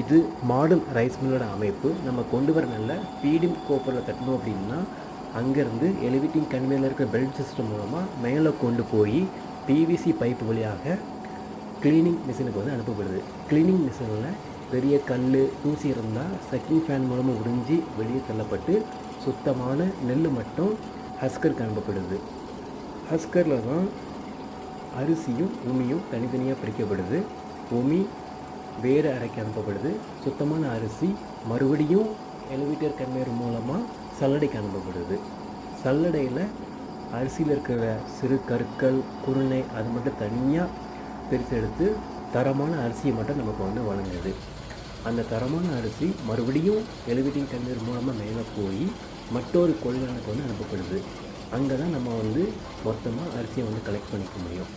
இது modern rice மில்லோட அமைப்பு. நம்ம கொண்டு வர நல்ல பீடிம் கோப்பரில் தட்டணும் அப்படின்னா அங்கேருந்து எலிவேட்டிங் கன்வேயில் இருக்கிற பெல்ட் சிஸ்டம் மூலமாக மேலே கொண்டு போய் பிவிசி பைப் வழியாக க்ளீனிங் மிஷினுக்கு வந்து அனுப்பப்படுது. க்ளீனிங் மிஷினில் பெரிய கல் தூசி இருந்தால் சக்கிங் ஃபேன் மூலமாக உறிஞ்சி வெளியே தள்ளப்பட்டு சுத்தமான நெல் மட்டும் ஹஸ்கருக்கு அனுப்பப்படுது. ஹஸ்கரில் தான் அரிசியும் உமியும் தனித்தனியாக பிரிக்கப்படுது உமி வேறு அறைக்கு அனுப்பப்படுது. சுத்தமான அரிசி மறுபடியும் எலிவேட்டர் கன்வேயர் மூலமாக சல்லடைக்கு அனுப்பப்படுது. சல்லடையில் அரிசியில் இருக்கிற சிறு கற்கள் குருணை அது மட்டும் தனியாக பிரித்து எடுத்து தரமான அரிசியை மட்டும் நமக்கு வந்து வழங்குது அந்த தரமான அரிசி மறுபடியும் எலிவேட்டிங் கன்வேயர் மூலமாக மேலே போய் மற்றொரு கொள்கலனுக்கு வந்து அனுப்பப்படுது. அங்கே தான் நம்ம வந்து மொத்தமாக அரிசியை வந்து கலெக்ட் பண்ணிக்க முடியும்.